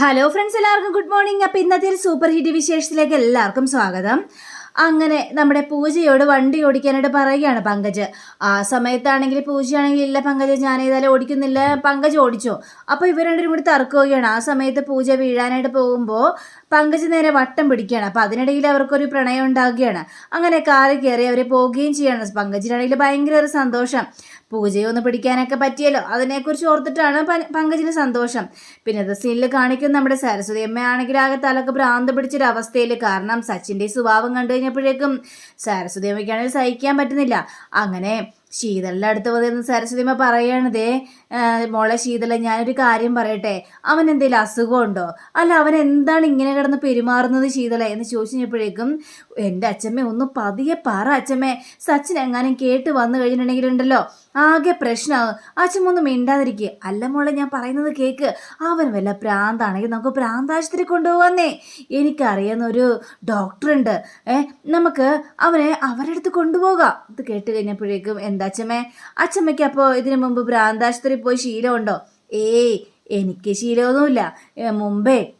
Hello friends എല്ലാവർക്കും good morning അപ്പം ഇന്നത്തെ ഒരു സൂപ്പർ ഹിറ്റ് വിശേഷത്തിലേക്ക് എല്ലാവർക്കും സ്വാഗതം. അങ്ങനെ നമ്മുടെ പൂജയോട് വണ്ടി ഓടിക്കാനായിട്ട് പറയുകയാണ് പങ്കജ്. ആ സമയത്താണെങ്കിൽ പൂജയാണെങ്കിൽ ഇല്ല പങ്കജ് ഞാൻ ഏതായാലും ഓടിക്കുന്നില്ല. പങ്കജ് ഓടിച്ചോ? അപ്പോൾ ഇവർ രണ്ടും കൂടി തർക്കുകയാണ് ആ സമയത്ത് പൂജ വീഴാനായിട്ട് പോകുമ്പോൾ പങ്കജ് നേരെ വട്ടം പിടിക്കുകയാണ്. അപ്പോൾ അതിനിടയിൽ അവർക്കൊരു പ്രണയം ഉണ്ടാകുകയാണ്. അങ്ങനെ കാറിൽ കയറി അവർ പോവുകയും ചെയ്യണം. പങ്കജിനാണെങ്കിൽ ഭയങ്കര ഒരു സന്തോഷം. പൂജയെ ഒന്ന് പിടിക്കാനൊക്കെ പറ്റിയല്ലോ. അതിനെക്കുറിച്ച് ഓർത്തിട്ടാണ് പങ്കജിന് സന്തോഷം. പിന്നെ അത് സീനിൽ കാണിക്കുന്ന നമ്മുടെ സരസ്വതി അമ്മയാണെങ്കിൽ ആകെ തലക്ക് ഭ്രാന്ത് പിടിച്ചൊരു അവസ്ഥയിൽ കാരണം സച്ചിന്റെ സ്വഭാവം കണ്ടു കഴിഞ്ഞപ്പോഴേക്കും സരസ്വതി അമ്മയ്ക്കാണെങ്കിൽ സഹിക്കാൻ പറ്റുന്നില്ല. അങ്ങനെ ശീതളിന്റെ അടുത്ത് വന്നിരുന്ന സരസ്വതിമ്മ പറയണതേ മോളെ ശീതള ഞാനൊരു കാര്യം പറയട്ടെ. അവൻ എന്തെങ്കിലും അസുഖമുണ്ടോ? അല്ല അവൻ എന്താണ് ഇങ്ങനെ കിടന്ന് പെരുമാറുന്നത് ശീതള? എന്ന് ചോദിച്ചപ്പോഴേക്കും എന്റെ അച്ഛമ്മ ഒന്ന് പതിയെ പറ അച്ഛമ്മേ. സച്ചിൻ എങ്ങാനും കേട്ട് വന്നു കഴിഞ്ഞിട്ടുണ്ടെങ്കിലുണ്ടല്ലോ. ആകെ പ്രശ്നമാകും. ഒന്ന് മിണ്ടാതിരിക്കുക അല്ല മോളെ ഞാൻ പറയുന്നത് കേക്ക്. അവൻ വല്ല പ്രാന്താണെങ്കിൽ നമുക്ക് പ്രാന്താശുപത്രി കൊണ്ടുപോകാന്നേ എനിക്കറിയുന്ന ഒരു ഡോക്ടറുണ്ട്. ഏ നമുക്ക് അവനെ അവരുടെ അടുത്ത് കൊണ്ടുപോകാം. ഇത് കേട്ട് കഴിഞ്ഞപ്പോഴേക്കും അച്ഛമ്മേ? അച്ഛമ്മയ്ക്ക് അപ്പോൾ ഇതിനു മുമ്പ് ഭ്രാന്താശുപത്രി പോയി ശീലമുണ്ടോ ഏയ് എനിക്ക് ശീലമൊന്നുമില്ല. മുമ്പേ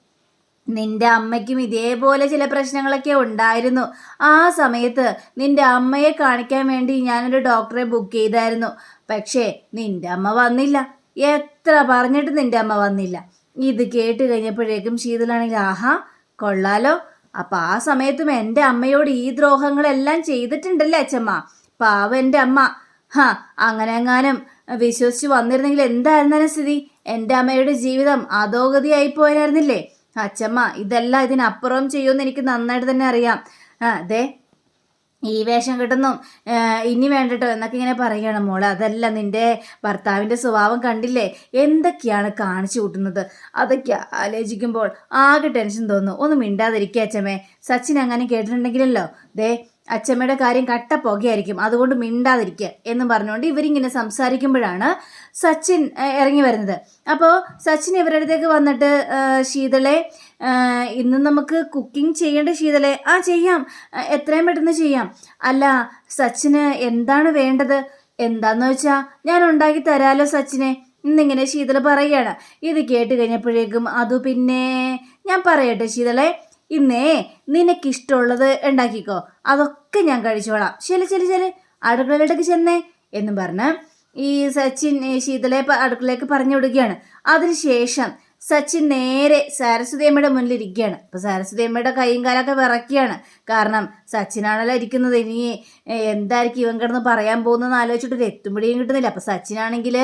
നിന്റെ അമ്മയ്ക്കും ഇതേപോലെ ചില പ്രശ്നങ്ങളൊക്കെ ഉണ്ടായിരുന്നു. ആ സമയത്ത് നിന്റെ അമ്മയെ കാണിക്കാൻ വേണ്ടി ഞാനൊരു ഡോക്ടറെ ബുക്ക് ചെയ്തായിരുന്നു. പക്ഷേ നിന്റെ അമ്മ വന്നില്ല. എത്ര പറഞ്ഞിട്ട് നിന്റെ അമ്മ വന്നില്ല. ഇത് കേട്ട് കഴിഞ്ഞപ്പോഴേക്കും ശീതളാണെങ്കിൽ ആഹാ കൊള്ളാലോ. അപ്പൊ ആ സമയത്തും എന്റെ അമ്മയോട് ഈ ദ്രോഹങ്ങളെല്ലാം ചെയ്തിട്ടുണ്ടല്ലേ അച്ഛമ്മ? പാവ എന്റെ അമ്മ. ഹാ അങ്ങനെ എങ്ങാനും വിശ്വസിച്ച് വന്നിരുന്നെങ്കിൽ എന്തായിരുന്നു സ്ഥിതി? എന്റെ അമ്മയുടെ ജീവിതം അധോഗതിയായി പോയായിരുന്നില്ലേ അച്ചമ്മ ഇതെല്ലാം ഇതിനപ്പുറം ചെയ്യുമെന്ന് എനിക്ക് നന്നായിട്ട് തന്നെ അറിയാം. അതെ ഈ വേഷം കിട്ടുന്നു. ഇനി വേണ്ടട്ടോ എന്നൊക്കെ ഇങ്ങനെ പറയുകയാണ് മോളെ. അതല്ല നിന്റെ ഭർത്താവിന്റെ സ്വഭാവം കണ്ടില്ലേ? എന്തൊക്കെയാണ് കാണിച്ചു കൂട്ടുന്നത്? അതൊക്കെ ആലോചിക്കുമ്പോൾ ആകെ ടെൻഷൻ തോന്നുന്നു ഒന്ന് മിണ്ടാതിരിക്കുക അച്ഛമ്മേ സച്ചിൻ അങ്ങനെ കേട്ടിട്ടുണ്ടെങ്കിലല്ലോ. ദേ അച്ഛമ്മയുടെ കാര്യം കട്ട പുകയായിരിക്കും. അതുകൊണ്ട് മിണ്ടാതിരിക്കുക എന്ന് പറഞ്ഞുകൊണ്ട് ഇവരിങ്ങനെ സംസാരിക്കുമ്പോഴാണ് സച്ചിൻ ഇറങ്ങി വരുന്നത്. അപ്പോൾ സച്ചിൻ ഇവരുടെ അടുത്തേക്ക് വന്നിട്ട് ശീതളെ ഇന്ന് നമുക്ക് കുക്കിംഗ് ചെയ്യേണ്ട ശീതളെ ആ ചെയ്യാം. എത്രയും പെട്ടെന്ന് ചെയ്യാം. അല്ല സച്ചിന് എന്താണ് വേണ്ടത്? എന്താന്ന് വെച്ചാൽ ഞാൻ ഉണ്ടാക്കി തരാലോ സച്ചിനെ? ഇന്നിങ്ങനെ ശീതള പറയുകയാണ്. ഇത് കേട്ട് കഴിഞ്ഞപ്പോഴേക്കും അതു പിന്നെ ഞാൻ പറയട്ടെ ശീതളെ ഇന്നേ നിനക്കിഷ്ടമുള്ളത് ഉണ്ടാക്കിക്കോ. അതൊക്കെ ഞാൻ കഴിച്ചോളാം. ശരി ശരി ശരി. അടുക്കളയിലേക്ക് ചെന്നേ എന്നും പറഞ്ഞ് ഈ സച്ചിൻ ശീതളയെ അടുക്കളയിലേക്ക് പറഞ്ഞു വിടുകയാണ്. അതിനുശേഷം സച്ചിൻ നേരെ സരസ്വതി അമ്മയുടെ മുന്നിൽ ഇരിക്കുകയാണ് അപ്പൊ സരസ്വതി അമ്മയുടെ കൈയും കാലൊക്കെ വിറക്കുകയാണ് കാരണം സച്ചിനാണല്ലോ ഇരിക്കുന്നത്. ഇനി എന്തായിരിക്കും ഇവൻ കിടന്ന് പറയാൻ പോകുന്നതെന്ന് ആലോചിച്ചിട്ട് ഒരു എത്തുമ്പോഴേയും കിട്ടുന്നില്ല. അപ്പൊ സച്ചിനാണെങ്കിൽ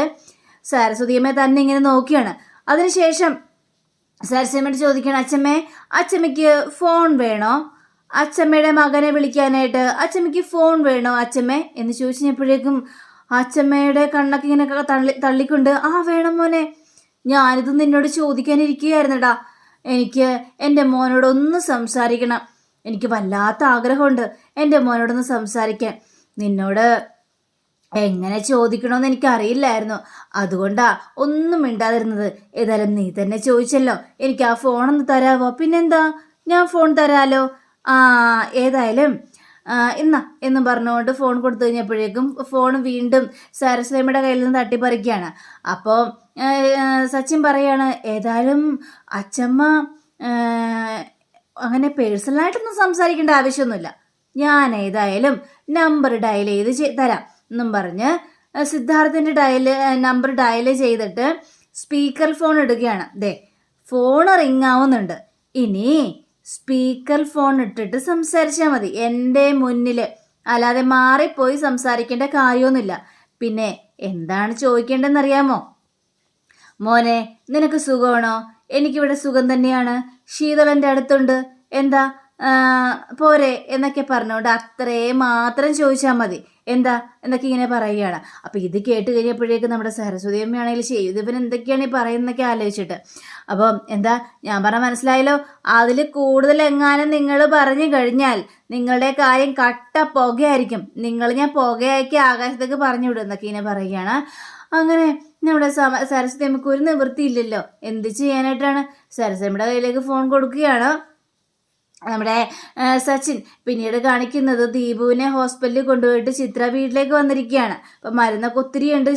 സരസ്വതി അമ്മയെ തന്നെ ഇങ്ങനെ നോക്കിയാണ്. അതിനുശേഷം സരസ്വതിയമ്മയോട് ചോദിക്കുകയാണ് അച്ഛമ്മേ അച്ഛമ്മയ്ക്ക് ഫോൺ വേണോ? അച്ഛമ്മയുടെ മകനെ വിളിക്കാനായിട്ട് അച്ചമ്മയ്ക്ക് ഫോൺ വേണോ? അച്ഛമ്മേ എന്ന് ചോദിച്ചപ്പോഴേക്കും അച്ഛമ്മയുടെ കണ്ണൊക്കെ ഇങ്ങനെ തള്ളി തള്ളിക്കൊണ്ട് ആ വേണം മോനെ. ഞാനിത് നിന്നോട് ചോദിക്കാനിരിക്കുകയായിരുന്നടാ എനിക്ക് എന്റെ മോനോട് ഒന്ന് സംസാരിക്കണം. എനിക്ക് വല്ലാത്ത ആഗ്രഹമുണ്ട് എന്റെ മോനോടൊന്ന് സംസാരിക്കാൻ. നിന്നോട് എങ്ങനെ ചോദിക്കണമെന്ന് എനിക്ക് അറിയില്ലായിരുന്നു അതുകൊണ്ടാ ഒന്നും മിണ്ടാതിരുന്നത്. ഏതായാലും നീ തന്നെ ചോദിച്ചല്ലോ. എനിക്ക് ആ ഫോണൊന്ന് തരാവോ? പിന്നെന്താ? ഞാൻ ഫോൺ തരാലോ? ഏതായാലും ഇന്ന എന്ന് പറഞ്ഞുകൊണ്ട് ഫോൺ കൊടുത്തു കഴിഞ്ഞപ്പോഴേക്കും ഫോൺ വീണ്ടും സരസ്വതിയുടെ കയ്യിൽ നിന്ന് തട്ടിപ്പറിക്കുകയാണ്. അപ്പോൾ സച്ചിൻ പറയാണ് ഏതായാലും അച്ചമ്മ ആ, അങ്ങനെ പേഴ്സണലായിട്ടൊന്നും സംസാരിക്കേണ്ട ആവശ്യമൊന്നുമില്ല. ഞാൻ ഏതായാലും നമ്പർ ഡയൽ ചെയ്ത് തരാം എന്നും പറഞ്ഞ് സിദ്ധാർത്ഥിന്റെ ഡയൽ നമ്പർ ഡയൽ ചെയ്തിട്ട് സ്പീക്കർ ഫോൺ ഇടുകയാണ്. ദേ ഫോൺ റിങ് ആവുന്നുണ്ട്. ഇനി സ്പീക്കർ ഫോൺ ഇട്ടിട്ട് സംസാരിച്ചാൽ മതി. എന്റെ മുന്നിൽ അല്ലാതെ മാറിപ്പോയി സംസാരിക്കേണ്ട കാര്യമൊന്നുമില്ല. പിന്നെ എന്താണ് ചോദിക്കേണ്ടതെന്നറിയാമോ? മോനെ നിനക്ക് സുഖമാണോ? എനിക്കിവിടെ സുഖം തന്നെയാണ്. ശീതളന്റെ അടുത്തുണ്ട്. എന്താ? പോരെ എന്നൊക്കെ പറഞ്ഞുകൊണ്ട് അത്രേ മാത്രം ചോദിച്ചാൽ മതി. എന്താ? എന്നൊക്കെ ഇങ്ങനെ പറയുകയാണ്. അപ്പം ഇത് കേട്ട് കഴിഞ്ഞപ്പോഴേക്കും നമ്മുടെ സരസ്വതി അമ്മയാണെങ്കിൽ ചെയ്തു ഇവൻ എന്തൊക്കെയാണ് ഈ പറയുന്നതൊക്കെ ആലോചിച്ചിട്ട്. അപ്പം എന്താ? ഞാൻ പറഞ്ഞ മനസ്സിലായല്ലോ? അതിൽ കൂടുതൽ എങ്ങാനും നിങ്ങൾ പറഞ്ഞു കഴിഞ്ഞാൽ നിങ്ങളുടെ കാര്യം കട്ട പുകയായിരിക്കും. നിങ്ങൾ ഞാൻ പുകയാക്കി ആകാശത്തേക്ക് പറഞ്ഞു വിടും എന്നൊക്കെ ഇങ്ങനെ പറയുകയാണ്. അങ്ങനെ നമ്മുടെ സരസ്വതി അമ്മയ്ക്ക് ഒരു നിവൃത്തിയില്ലല്ലോ. എന്ത് ചെയ്യാനായിട്ടാണ്? സരസ്വതിയുടെ കയ്യിലേക്ക് ഫോൺ കൊടുക്കുകയാണ്. നമ്മുടെ സച്ചിൻ പിന്നീട് കാണിക്കുന്നത് ദീപുവിനെ ഹോസ്പിറ്റലിൽ കൊണ്ടുപോയിട്ട് ചിത്ര വീട്ടിലേക്ക് വന്നിരിക്കുകയാണ്. അപ്പം മരുന്നൊക്കെ ഒത്തിരി ഉണ്ട്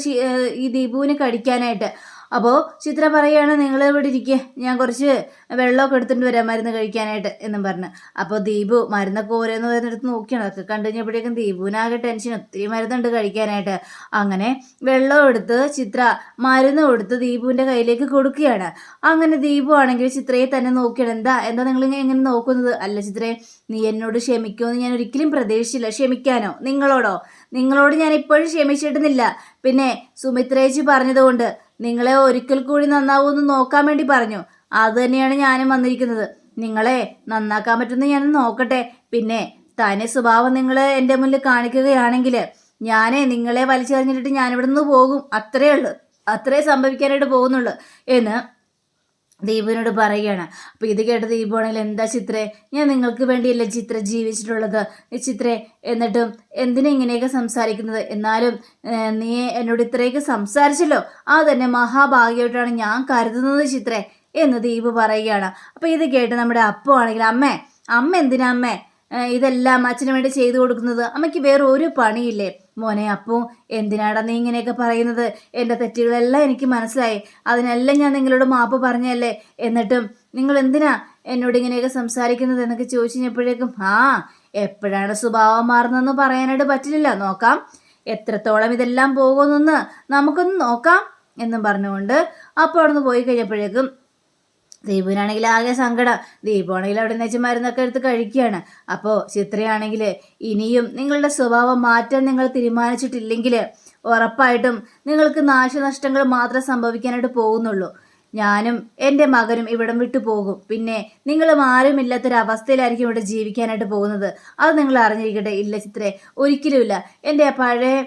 ഈ ദീപുവിന് കഴിക്കാനായിട്ട് അപ്പോൾ ചിത്ര പറയുകയാണ് നിങ്ങൾ ഇവിടെ ഇരിക്കുക ഞാൻ കുറച്ച് വെള്ളമൊക്കെ എടുത്തിട്ട് വരാം മരുന്ന് കഴിക്കാനായിട്ട് എന്നും പറഞ്ഞ്. അപ്പോൾ ദീപു മരുന്നൊക്കെ ഓരോന്ന് വരുന്നിടത്ത് നോക്കിയാണ്. അതൊക്കെ കണ്ടു കഴിഞ്ഞപ്പോഴേക്കും ദീപുവിനാകെ ടെൻഷൻ ഒത്തിരി മരുന്നുണ്ട് കഴിക്കാനായിട്ട്. അങ്ങനെ വെള്ളം എടുത്ത് ചിത്ര മരുന്ന് കൊടുത്ത് ദീപുവിന്റെ കയ്യിലേക്ക് കൊടുക്കുകയാണ്. അങ്ങനെ ദീപു ആണെങ്കിൽ ചിത്രയെ തന്നെ നോക്കിയാണ്. എന്താ? എന്താ നിങ്ങൾ എങ്ങനെ നോക്കുന്നത്? അല്ല ചിത്രയെ നീ എന്നോട് ക്ഷമിക്കുമെന്ന് ഞാൻ ഒരിക്കലും പ്രതീക്ഷിച്ചില്ല. ക്ഷമിക്കാനോ? നിങ്ങളോടോ? നിങ്ങളോട് ഞാൻ ഇപ്പോഴും ക്ഷമിച്ചിട്ടുന്നില്ല. പിന്നെ സുമിത്രേച്ചി പറഞ്ഞതുകൊണ്ട് നിങ്ങളെ ഒരിക്കൽ കൂടി നന്നാവുമെന്ന് നോക്കാൻ വേണ്ടി പറഞ്ഞു. അത് തന്നെയാണ് ഞാനും വന്നിരിക്കുന്നത്. നിങ്ങളെ നന്നാക്കാൻ പറ്റുന്ന ഞാൻ നോക്കട്ടെ. പിന്നെ തനി സ്വഭാവം നിങ്ങൾ എന്റെ മുന്നിൽ കാണിക്കുകയാണെങ്കിൽ ഞാനേ നിങ്ങളെ വലിച്ചെറിഞ്ഞിട്ട് ഞാനിവിടെ നിന്ന് പോകും. അത്രയേ ഉള്ളൂ. അത്രേ സംഭവിക്കാനായിട്ട് പോകുന്നുള്ളൂ എന്ന് ദീപുവിനോട് പറയുകയാണ് അപ്പോൾ ഇത് കേട്ട ദീപുവാണെങ്കിൽ എന്താ ചിത്രേ? ഞാൻ നിങ്ങൾക്ക് വേണ്ടിയല്ലേ ചിത്ര ജീവിച്ചിട്ടുള്ളത്? ചിത്രേ എന്നിട്ടും എന്തിനാ ഇങ്ങനെയൊക്കെ സംസാരിക്കുന്നത്? എന്നാലും നീ എന്നോട് ഇത്രയൊക്കെ സംസാരിച്ചല്ലോ. ആ തന്നെ മഹാഭാഗ്യമായിട്ടാണ് ഞാൻ കരുതുന്നത് ചിത്രേ എന്ന് ദീപ് പറയുകയാണ്. അപ്പോൾ ഇത് കേട്ട് നമ്മുടെ അപ്പു ആണെങ്കിൽ അമ്മേ അമ്മ എന്തിനാ അമ്മേ? ഇതെല്ലാം അച്ഛന് വേണ്ടി ചെയ്തു കൊടുക്കുന്നത്? അമ്മയ്ക്ക് വേറെ ഒരു പണിയില്ലേ? മോനെ അപ്പു എന്തിനാടാ നീ ഇങ്ങനെയൊക്കെ പറയുന്നത്? എന്റെ തെറ്റുകളെല്ലാം എനിക്ക് മനസ്സിലായി. അതിനെല്ലാം ഞാൻ നിങ്ങളോട് മാപ്പ് പറഞ്ഞല്ലേ എന്നിട്ടും നിങ്ങൾ എന്തിനാ എന്നോട് ഇങ്ങനെയൊക്കെ സംസാരിക്കുന്നത് എന്നൊക്കെ ചോദിച്ചു കഴിഞ്ഞപ്പോഴേക്കും ആ എപ്പോഴാണ് സ്വഭാവം മാറുന്നതെന്ന് പറയാനായിട്ട് പറ്റില്ല നോക്കാം. എത്രത്തോളം ഇതെല്ലാം പോകുമെന്നൊന്ന് നമുക്കൊന്ന് നോക്കാം എന്നും പറഞ്ഞുകൊണ്ട് അപ്പോൾ അവിടെ നിന്ന് പോയി കഴിഞ്ഞപ്പോഴേക്കും ദീപുവിനാണെങ്കിൽ ആകെ സങ്കടം. ദീപുവാണെങ്കിൽ അവിടെ നിന്ന് വെച്ച് മരുന്നൊക്കെ എടുത്ത് കഴിക്കുകയാണ്. അപ്പോൾ ചിത്രയാണെങ്കിൽ ഇനിയും നിങ്ങളുടെ സ്വഭാവം മാറ്റാൻ നിങ്ങൾ തീരുമാനിച്ചിട്ടില്ലെങ്കിൽ ഉറപ്പായിട്ടും നിങ്ങൾക്ക് നാശനഷ്ടങ്ങൾ മാത്രമേ സംഭവിക്കാനായിട്ട് പോകുന്നുള്ളൂ. ഞാനും എന്റെ മകനും ഇവിടം വിട്ടു പോകും. പിന്നെ നിങ്ങളും ആരും ആരുമില്ലാത്തൊരവസ്ഥയിലായിരിക്കും ഇവിടെ ജീവിക്കാനായിട്ട് പോകുന്നത്. അത് നിങ്ങൾ അറിഞ്ഞിരിക്കട്ടെ. ഇല്ല ചിത്രേ ഒരിക്കലുമില്ല. എന്റെ പഴയ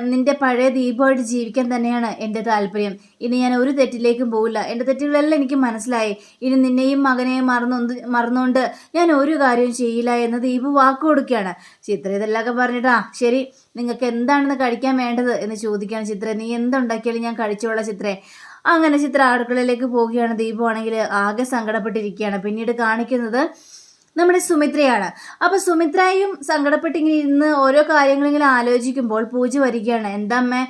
നിന്റെ പഴയ ദീപമായിട്ട് ജീവിക്കാൻ തന്നെയാണ് എന്റെ താല്പര്യം. ഇനി ഞാൻ ഒരു തെറ്റിലേക്കും പോകില്ല എന്റെ തെറ്റുകളെല്ലാം എനിക്ക് മനസ്സിലായി. ഇനി നിന്നെയും മകനെയും മറന്നൊന്ന് മറന്നുകൊണ്ട് ഞാൻ ഒരു കാര്യവും ചെയ്യില്ല എന്ന് ദീപ് വാക്ക് കൊടുക്കുകയാണ്. ചിത്ര ഇതെല്ലാം പറഞ്ഞിട്ടാ. ശരി നിങ്ങൾക്ക് എന്താണെന്ന് കഴിക്കാൻ വേണ്ടത് എന്ന് ചോദിക്കുകയാണ് ചിത്ര. നീ എന്തുണ്ടാക്കിയാലും ഞാൻ കഴിച്ചോളാം ചിത്രേ. അങ്ങനെ ചിത്ര അടുക്കളയിലേക്ക് പോവുകയാണ്. ദീപമാണെങ്കിൽ ആകെ സങ്കടപ്പെട്ടിരിക്കുകയാണ്. പിന്നീട് കാണിക്കുന്നത് നമ്മുടെ സുമിത്രയാണ്. അപ്പൊ സുമിത്രയും സങ്കടപ്പെട്ടിങ്ങനെ ഇരുന്ന് ഓരോ കാര്യങ്ങളിങ്ങനെ ആലോചിക്കുമ്പോൾ പൂജ വരികയാണ്. എന്താ അമ്മേ?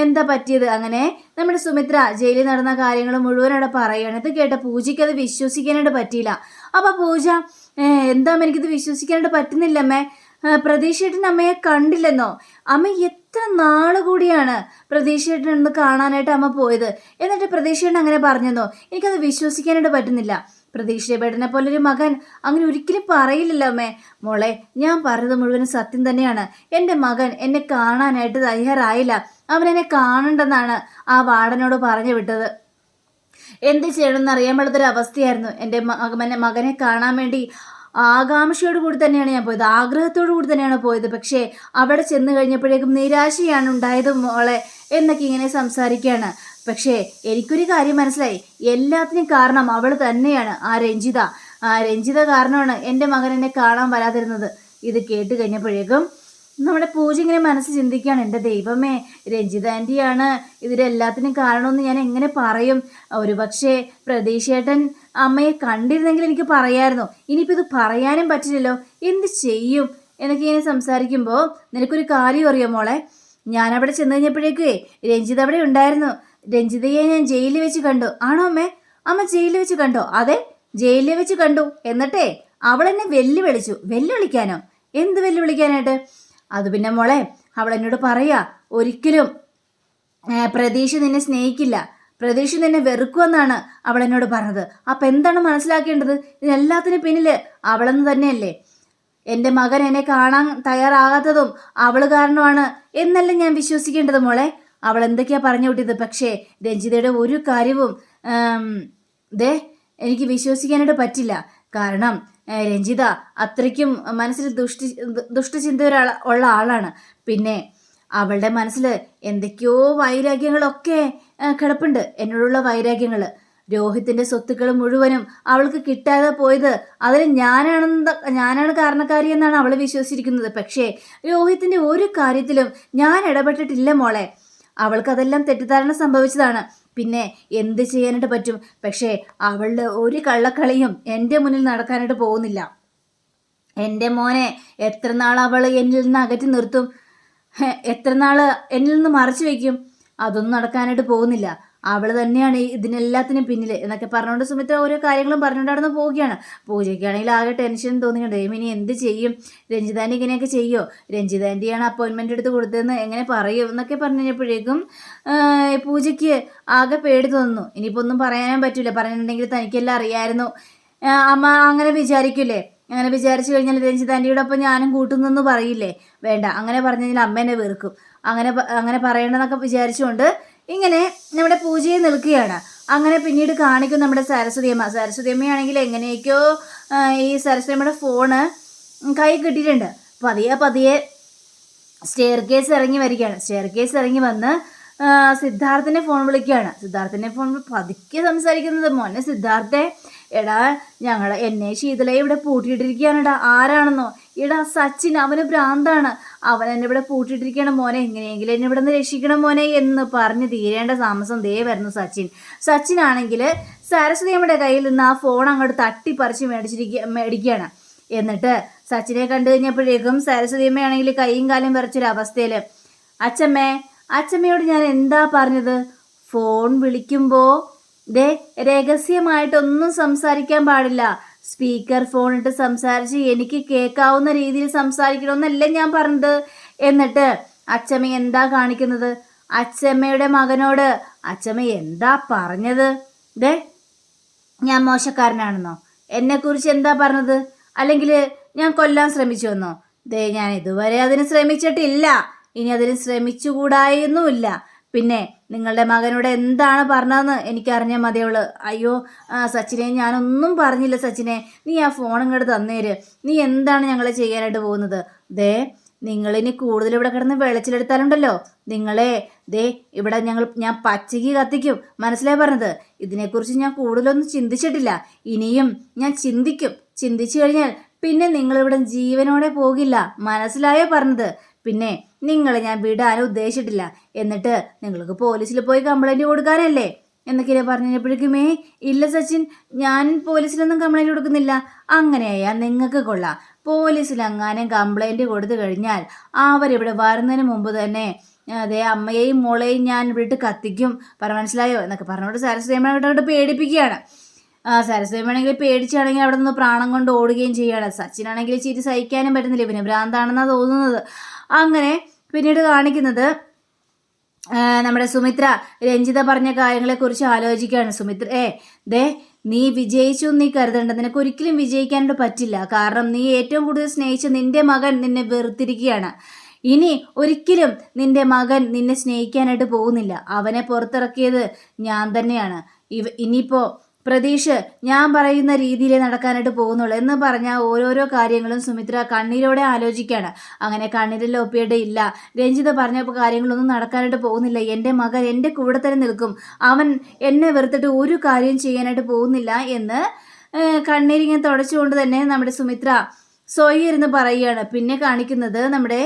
എന്താ പറ്റിയത്? അങ്ങനെ നമ്മുടെ സുമിത്ര ജയിലിൽ നടന്ന കാര്യങ്ങൾ മുഴുവൻ അവിടെ പറയുകയാണ്. ഇത് കേട്ട പൂജയ്ക്ക് അത് വിശ്വസിക്കാനായിട്ട് പറ്റിയില്ല. അപ്പൊ പൂജ "ഏ, എന്താ എനിക്കിത് വിശ്വസിക്കാനായിട്ട് പറ്റുന്നില്ല അമ്മേ. പ്രതീക്ഷയേട്ടൻ അമ്മയെ കണ്ടില്ലെന്നോ? അമ്മ എത്ര നാൾ കൂടിയാണ് പ്രതീക്ഷയേട്ടൻ ഒന്ന് കാണാനായിട്ട് അമ്മ പോയത്? എന്നിട്ട് പ്രതീക്ഷയേട്ടൻ അങ്ങനെ പറഞ്ഞെന്നോ? എനിക്കത് വിശ്വസിക്കാനായിട്ട് പറ്റുന്നില്ല. പോലെ പോലൊരു മകൻ അങ്ങനെ ഒരിക്കലും പറയില്ലല്ലോ അമ്മേ. മോളെ ഞാൻ പറഞ്ഞത് മുഴുവൻ സത്യം തന്നെയാണ്. എന്റെ മകൻ എന്നെ കാണാനായിട്ട് തയ്യാറായില്ല. അവൻ എന്നെ കാണണ്ടെന്നാണ് ആ വാടനോട് പറഞ്ഞു വിട്ടത്. എന്ത് ചെയ്യണമെന്ന് അറിയാൻ പാടാത്തൊരു അവസ്ഥയായിരുന്നു എന്റെ മകനെ മകനെ കാണാൻ വേണ്ടി ആകാംക്ഷയോട് കൂടി തന്നെയാണ് ഞാൻ പോയത്. ആഗ്രഹത്തോടു കൂടി തന്നെയാണ് പോയത്. പക്ഷേ അവിടെ ചെന്ന് കഴിഞ്ഞപ്പോഴേക്കും നിരാശയാണ് ഉണ്ടായത് മോളെ എന്നൊക്കെ ഇങ്ങനെ സംസാരിക്കുകയാണ്. പക്ഷേ എനിക്കൊരു കാര്യം മനസ്സിലായി. എല്ലാത്തിനും കാരണം അവൾ തന്നെയാണ് ആ രഞ്ജിത. ആ രഞ്ജിത കാരണമാണ് എന്റെ മകൻ എന്നെ കാണാൻ വരാതിരുന്നത്. ഇത് കേട്ട് കഴിഞ്ഞപ്പോഴേക്കും നമ്മുടെ പൂജ ഇങ്ങനെ മനസ്സ് ചിന്തിക്കുകയാണ്. എന്റെ ദൈവമേ രഞ്ജിത ആന്റിയാണ് ഇതിലെല്ലാത്തിനും കാരണമെന്ന് ഞാൻ എങ്ങനെ പറയും? ഒരു പക്ഷേ പ്രതീക്ഷേട്ടൻ അമ്മയെ കണ്ടിരുന്നെങ്കിൽ എനിക്ക് പറയായിരുന്നു. ഇനിയിപ്പോൾ ഇത് പറയാനും പറ്റില്ലല്ലോ. എന്ത് ചെയ്യും? എന്നൊക്കെ ഇങ്ങനെ സംസാരിക്കുമ്പോൾ നിനക്കൊരു കാര്യം അറിയോ മോളെ? ഞാൻ ചെന്ന് കഴിഞ്ഞപ്പോഴേക്കേ രഞ്ജിത അവിടെ ഉണ്ടായിരുന്നു. രഞ്ജിതയെ ഞാൻ ജയിലിൽ വെച്ച് കണ്ടു. ആണോ അമ്മേ? അമ്മ ജയിലിൽ വെച്ച് കണ്ടോ? അതെ ജയിലിൽ വെച്ച് കണ്ടു. എന്നിട്ടേ അവൾ എന്നെ വെല്ലുവിളിച്ചു. വെല്ലുവിളിക്കാനോ? എന്ത് വെല്ലുവിളിക്കാനായിട്ട്? അത് പിന്നെ മോളെ അവൾ എന്നോട് പറയാ ഒരിക്കലും പ്രതീക്ഷ നിന്നെ സ്നേഹിക്കില്ല. പ്രതീക്ഷ നിന്നെ വെറുക്കുമെന്നാണ് അവൾ എന്നോട് പറഞ്ഞത്. അപ്പം എന്താണ് മനസ്സിലാക്കേണ്ടത്? ഇതിനെല്ലാത്തിനും പിന്നിൽ അവളെന്ന് തന്നെയല്ലേ? എന്റെ മകൻ എന്നെ കാണാൻ തയ്യാറാകാത്തതും അവൾ കാരണമാണ് എന്നല്ല ഞാൻ വിശ്വസിക്കേണ്ടത് മോളെ? അവൾ എന്തൊക്കെയാ പറഞ്ഞു വിട്ടത് പക്ഷേ രഞ്ജിതയുടെ ഒരു കാര്യവും ദേ എനിക്ക് വിശ്വസിക്കാനായിട്ട് പറ്റില്ല. കാരണം രഞ്ജിത അത്രയ്ക്കും മനസ്സിൽ ദുഷ്ടി ദുഷ്ടചിന്ത ഒരാൾ ഉള്ള ആളാണ്. പിന്നെ അവളുടെ മനസ്സിൽ എന്തൊക്കെയോ വൈരാഗ്യങ്ങളൊക്കെ കിടപ്പുണ്ട്. എന്നോടുള്ള വൈരാഗ്യങ്ങൾ രോഹിത്തിന്റെ സ്വത്തുക്കൾ മുഴുവനും അവൾക്ക് കിട്ടാതെ പോയത് അതിൽ ഞാനാണെന്ന് ഞാനാണ് കാരണക്കാരി എന്നാണ് അവൾ വിശ്വസിച്ചിരിക്കുന്നത്. പക്ഷേ രോഹിത്തിന്റെ ഒരു കാര്യത്തിലും ഞാൻ ഇടപെട്ടിട്ടില്ല മോളെ. അവൾക്ക് അതെല്ലാം തെറ്റിദ്ധാരണ സംഭവിച്ചതാണ്. പിന്നെ എന്ത് ചെയ്യാനായിട്ട് പറ്റും? പക്ഷേ അവളുടെ ഒരു കള്ളക്കളിയും എന്റെ മുന്നിൽ നടക്കാനായിട്ട് പോകുന്നില്ല. എന്റെ മോനെ എത്ര നാൾ അവൾ എന്നിൽ നിന്ന് അകറ്റി നിർത്തും? എത്ര നാൾ എന്നിൽ നിന്ന് മറച്ചു വയ്ക്കും? അതൊന്നും നടക്കാനായിട്ട് പോകുന്നില്ല. അവൾ തന്നെയാണ് ഇതിനെല്ലാത്തിനും പിന്നിൽ എന്നൊക്കെ പറഞ്ഞുകൊണ്ട് സുമിത്ര ഓരോ കാര്യങ്ങളും പറഞ്ഞുകൊണ്ട് അവിടെ പോവുകയാണ്. പൂജയ്ക്കാണെങ്കിൽ ആകെ ടെൻഷൻ തോന്നിയുണ്ട് ഇനി എന്ത് ചെയ്യും? രഞ്ജിതാന്റെ ഇങ്ങനെയൊക്കെ ചെയ്യോ? രഞ്ജിതാന്റെയാണ് അപ്പോയിൻമെന്റ് എടുത്ത് കൊടുത്തതെന്ന് എങ്ങനെ പറയും എന്നൊക്കെ പറഞ്ഞു കഴിഞ്ഞപ്പോഴേക്കും പൂജയ്ക്ക് ആകെ പേടി തോന്നുന്നു. ഇനിയിപ്പോൾ ഒന്നും പറയാനും പറ്റില്ല പറഞ്ഞിട്ടുണ്ടെങ്കിൽ തനിക്കെല്ലാം അറിയായിരുന്നു. അമ്മ അങ്ങനെ വിചാരിക്കില്ലേ അങ്ങനെ വിചാരിച്ചു കഴിഞ്ഞാൽ രഞ്ജിതാന്റിയോടൊപ്പം ഞാനും കൂട്ടുന്നെന്ന് പറയില്ലേ? വേണ്ട. അങ്ങനെ പറഞ്ഞു കഴിഞ്ഞാൽ അമ്മ എന്നെ വെറുക്കും. അങ്ങനെ അങ്ങനെ പറയണമെന്നൊക്കെ വിചാരിച്ചുകൊണ്ട് ഇങ്ങനെ നമ്മുടെ പൂജയെ നിൽക്കുകയാണ്. അങ്ങനെ പിന്നീട് കാണിക്കും നമ്മുടെ സരസ്വതിയമ്മ. സരസ്വതിയമ്മയാണെങ്കിൽ എങ്ങനെയൊക്കെയോ ഈ സരസ്വതിയമ്മയുടെ ഫോണ് കൈ കിട്ടിയിട്ടുണ്ട്. പതിയെ പതിയെ സ്റ്റെയർ കേസ് ഇറങ്ങി വരികയാണ്. സ്റ്റെയർ കേസ് ഇറങ്ങി വന്ന് സിദ്ധാർത്ഥിനെ ഫോൺ വിളിക്കുകയാണ്. സിദ്ധാർത്ഥിനെ ഫോൺ പതുക്കെ സംസാരിക്കുന്നത്. മോനെ സിദ്ധാർത്ഥെ എടാ ഞങ്ങൾ എന്നെ ശീതളയെ ഇവിടെ പൂട്ടിയിട്ടിരിക്കുകയാണെടാ. ആരാണെന്നോ? എടാ സച്ചിൻ അവന് ഭ്രാന്താണ്. അവൻ എന്നെ ഇവിടെ പൂട്ടിയിട്ടിരിക്കണം മോനെ എങ്ങനെയെങ്കിലും എന്നെ ഇവിടെ നിന്ന് രക്ഷിക്കണം മോനെ എന്ന് പറഞ്ഞ് തീരേണ്ട താമസം ദേ വരുന്നു സച്ചിൻ. സച്ചിൻ ആണെങ്കിൽ സരസ്വതിയമ്മയുടെ കയ്യിൽ നിന്ന് ആ ഫോൺ അങ്ങോട്ട് തട്ടിപ്പറിച്ച് മേടിച്ചിരിക്കുക മേടിക്കുകയാണ്. എന്നിട്ട് സച്ചിനെ കണ്ടു കഴിഞ്ഞപ്പോഴേക്കും സരസ്വതിയമ്മയാണെങ്കിൽ കൈയും കാലും വിറച്ചൊരവസ്ഥയിൽ അച്ഛമ്മേ അച്ഛമ്മയോട് ഞാൻ എന്താ പറഞ്ഞത്? ഫോൺ വിളിക്കുമ്പോൾ ദേ രഹസ്യമായിട്ടൊന്നും സംസാരിക്കാൻ പാടില്ല. സ്പീക്കർ ഫോൺ ഇട്ട് സംസാരിച്ച് എനിക്ക് കേൾക്കാവുന്ന രീതിയിൽ സംസാരിക്കണമെന്നല്ലേ ഞാൻ പറഞ്ഞത്. എന്നിട്ട് അച്ഛമ്മ എന്താ കാണിക്കുന്നത്? അച്ഛമ്മയുടെ മകനോട് അച്ഛമ്മ എന്താ പറഞ്ഞത്? ദേ ഞാൻ മോശക്കാരനാണെന്നോ? എന്നെക്കുറിച്ച് എന്താ പറഞ്ഞത്? അല്ലെങ്കിൽ ഞാൻ കൊല്ലാൻ ശ്രമിച്ചു വന്നോ ദേ ഞാൻ ഇതുവരെ അതിന് ശ്രമിച്ചിട്ടില്ല. ഇനി അതിന് ശ്രമിച്ചുകൂടായൊന്നുമില്ല. പിന്നെ നിങ്ങളുടെ മകനോട് എന്താണ് പറഞ്ഞതെന്ന് എനിക്കറിഞ്ഞാൽ മതിയുള്ളൂ അയ്യോ സച്ചിനെ ഞാനൊന്നും പറഞ്ഞില്ല സച്ചിനെ. നീ ആ ഫോൺ ഇങ്ങോട്ട് തന്നേര്. നീ എന്താണ് ഞങ്ങളെ ചെയ്യാനായിട്ട് പോകുന്നത്? ദേ നിങ്ങളിനി കൂടുതൽ ഇവിടെ കിടന്ന് വെളിച്ചിലെടുത്താലുണ്ടല്ലോ. നിങ്ങളെ ദേ ഇവിടെ ഞങ്ങൾ ഞാൻ പച്ചയ്ക്ക് കത്തിക്കും. മനസ്സിലായി പറഞ്ഞത്? ഇതിനെക്കുറിച്ച് ഞാൻ കൂടുതലൊന്നും ചിന്തിച്ചിട്ടില്ല. ഇനിയും ഞാൻ ചിന്തിക്കും. ചിന്തിച്ചു കഴിഞ്ഞാൽ പിന്നെ നിങ്ങളിവിടെ ജീവനോടെ പോകില്ല. മനസ്സിലായോ പറഞ്ഞത്? പിന്നെ നിങ്ങളെ ഞാൻ വിടാൻ ഉദ്ദേശിച്ചിട്ടില്ല. എന്നിട്ട് നിങ്ങൾക്ക് പോലീസിൽ പോയി കംപ്ലൈന്റ് കൊടുക്കാനല്ലേ? എന്നൊക്കെ പറഞ്ഞപ്പോഴേക്കുമേ ഇല്ല സച്ചിൻ ഞാൻ പോലീസിലൊന്നും കംപ്ലൈന്റ് കൊടുക്കുന്നില്ല. അങ്ങനെയാ നിങ്ങൾക്ക് കൊള്ളാം. പോലീസിൽ അങ്ങാനും കംപ്ലൈന്റ് കൊടുത്തു കഴിഞ്ഞാൽ അവരിവിടെ വരുന്നതിന് മുമ്പ് തന്നെ അതെ അമ്മയെയും മോളെയും ഞാൻ ഇവിടെ കത്തിക്കും. പറ മനസ്സിലായോ? എന്നൊക്കെ പറഞ്ഞുകൊണ്ട് സരസ്വതിയമ്മ ഇവിടെ പേടിപ്പിക്കുകയാണ്. ആ സരസ്വതിയമ്മയാണെങ്കിൽ പേടിച്ചാണെങ്കിൽ അവിടെ നിന്ന് പ്രാണം കൊണ്ട് ഓടുകയും ചെയ്യുകയാണ് സച്ചിനാണെങ്കിൽ ചിരി സഹിക്കാനും പറ്റുന്നില്ല. ഇവന് ഭ്രാന്താണെന്നാണ് തോന്നുന്നത്. അങ്ങനെ പിന്നീട് കാണിക്കുന്നത് നമ്മുടെ സുമിത്ര രഞ്ജിത പറഞ്ഞ കാര്യങ്ങളെക്കുറിച്ച് ആലോചിക്കുകയാണ്. സുമിത്ര ഏ ദേ നീ വിജയിച്ചു നീ കരുതേണ്ട. നിനക്ക് ഒരിക്കലും വിജയിക്കാനായിട്ട് പറ്റില്ല. കാരണം നീ ഏറ്റവും കൂടുതൽ സ്നേഹിച്ച നിന്റെ മകൻ നിന്നെ വെറുത്തിരിക്കുകയാണ്. ഇനി ഒരിക്കലും നിന്റെ മകൻ നിന്നെ സ്നേഹിക്കാനായിട്ട് പോകുന്നില്ല. അവനെ പുറത്തിറക്കിയത് ഞാൻ തന്നെയാണ്. ഇവ ഇനിയിപ്പോൾ പ്രതീഷ് ഞാൻ പറയുന്ന രീതിയിലേ നടക്കാനായിട്ട് പോകുന്നുള്ളൂ എന്ന് പറഞ്ഞാൽ ഓരോരോ കാര്യങ്ങളും സുമിത്ര കണ്ണീരോടെ ആലോചിക്കുകയാണ് അങ്ങനെ കണ്ണീരിൽ ഒപ്പിയുടെ ഇല്ല. രഞ്ജിത പറഞ്ഞപ്പോൾ കാര്യങ്ങളൊന്നും നടക്കാനായിട്ട് പോകുന്നില്ല. എന്റെ മകൻ എന്റെ കൂടെ തന്നെ നിൽക്കും. അവൻ എന്നെ വെറുത്തിട്ട് ഒരു കാര്യം ചെയ്യാനായിട്ട് പോകുന്നില്ല എന്ന് കണ്ണീരിങ്ങനെ തുടച്ചുകൊണ്ട് തന്നെ നമ്മുടെ സുമിത്ര സോയി ഇരുന്ന് പറയുകയാണ്. പിന്നെ കാണിക്കുന്നത് നമ്മുടെ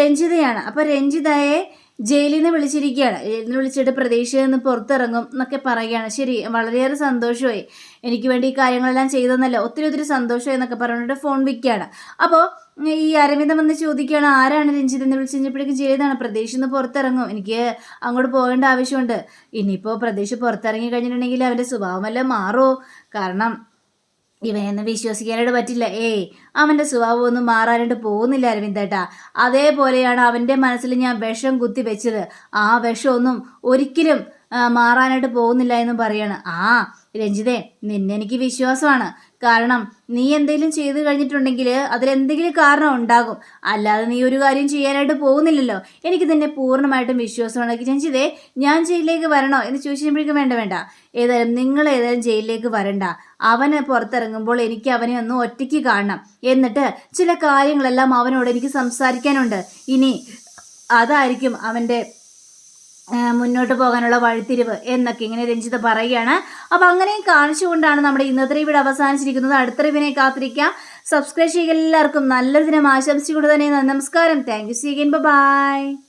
രഞ്ജിതയാണ്. അപ്പോൾ രഞ്ജിതയെ ജയിലിൽ നിന്ന് വിളിച്ചിരിക്കുകയാണ്. ജയിലിൽ നിന്ന് വിളിച്ചിട്ട് പ്രതീക്ഷയിൽ നിന്ന് പുറത്തിറങ്ങും എന്നൊക്കെ പറയുകയാണ്. ശരി വളരെയേറെ സന്തോഷമായി. എനിക്ക് വേണ്ടി ഈ കാര്യങ്ങളെല്ലാം ചെയ്തെന്നല്ല ഒത്തിരി ഒത്തിരി സന്തോഷമായി എന്നൊക്കെ പറഞ്ഞിട്ട് ഫോൺ വിൽക്കുകയാണ്. അപ്പോൾ ഈ അരവിന്ദം വന്ന് ചോദിക്കുകയാണ് ആരാണ് രഞ്ജിത് എന്ന്? വിളിച്ച് കഴിഞ്ഞപ്പോഴേക്കും ചെയ്തതാണ് പ്രതീക്ഷ നിന്ന് പുറത്തിറങ്ങും. എനിക്ക് അങ്ങോട്ട് പോകേണ്ട ആവശ്യമുണ്ട്. ഇനിയിപ്പോൾ പ്രതീക്ഷ പുറത്തിറങ്ങി കഴിഞ്ഞിട്ടുണ്ടെങ്കിൽ അവന്റെ സ്വഭാവമെല്ലാം മാറുമോ? കാരണം ഇവനെയൊന്നും വിശ്വസിക്കാനായിട്ട് പറ്റില്ല. ഏയ് അവന്റെ സ്വഭാവം ഒന്നും മാറാനായിട്ട് പോകുന്നില്ല അരവിന്ദേട്ടാ. അതേപോലെയാണ് അവന്റെ മനസ്സിൽ ഞാൻ വിഷം കുത്തി വെച്ചത്. ആ വിഷമൊന്നും ഒരിക്കലും മാറാനായിട്ട് പോകുന്നില്ല എന്നും പറയാണ്. ആ രഞ്ജിതേ നിന്നെനിക്ക് വിശ്വാസമാണ്. കാരണം നീ എന്തെങ്കിലും ചെയ്തു കഴിഞ്ഞിട്ടുണ്ടെങ്കിൽ അതിലെന്തെങ്കിലും കാരണം ഉണ്ടാകും. അല്ലാതെ നീ ഒരു കാര്യം ചെയ്യാനായിട്ട് പോകുന്നില്ലല്ലോ. എനിക്ക് തന്നെ പൂർണമായിട്ടും വിശ്വാസമാണ്. രഞ്ജിതേ ഞാൻ ജയിലിലേക്ക് വരണോ എന്ന് ചോദിച്ചപ്പോഴേക്കും വേണ്ട വേണ്ട. ഏതായാലും നിങ്ങൾ ഏതായാലും ജയിലിലേക്ക് വരണ്ട. അവന് പുറത്തിറങ്ങുമ്പോൾ എനിക്ക് അവനെ ഒന്ന് ഒറ്റയ്ക്ക് കാണണം. എന്നിട്ട് ചില കാര്യങ്ങളെല്ലാം അവനോട് എനിക്ക് സംസാരിക്കാനുണ്ട്. ഇനി അതായിരിക്കും അവന്റെ മുന്നോട്ട് പോകാനുള്ള വഴിത്തിരിവ് എന്നൊക്കെ ഇങ്ങനെ രഞ്ജിത പറയുകയാണ്. അപ്പം അങ്ങനെയും കാണിച്ചുകൊണ്ടാണ് നമ്മുടെ ഇന്നത്തെ ഇവിടെ അവസാനിച്ചിരിക്കുന്നത്. അടുത്ത റിവിനെ കാത്തിരിക്കാം. സബ്സ്ക്രൈബ് ചെയ്യുക എല്ലാവർക്കും നല്ല ദിനം ആശംസിച്ചുകൊണ്ട് തന്നെ നമസ്കാരം. Thank you C by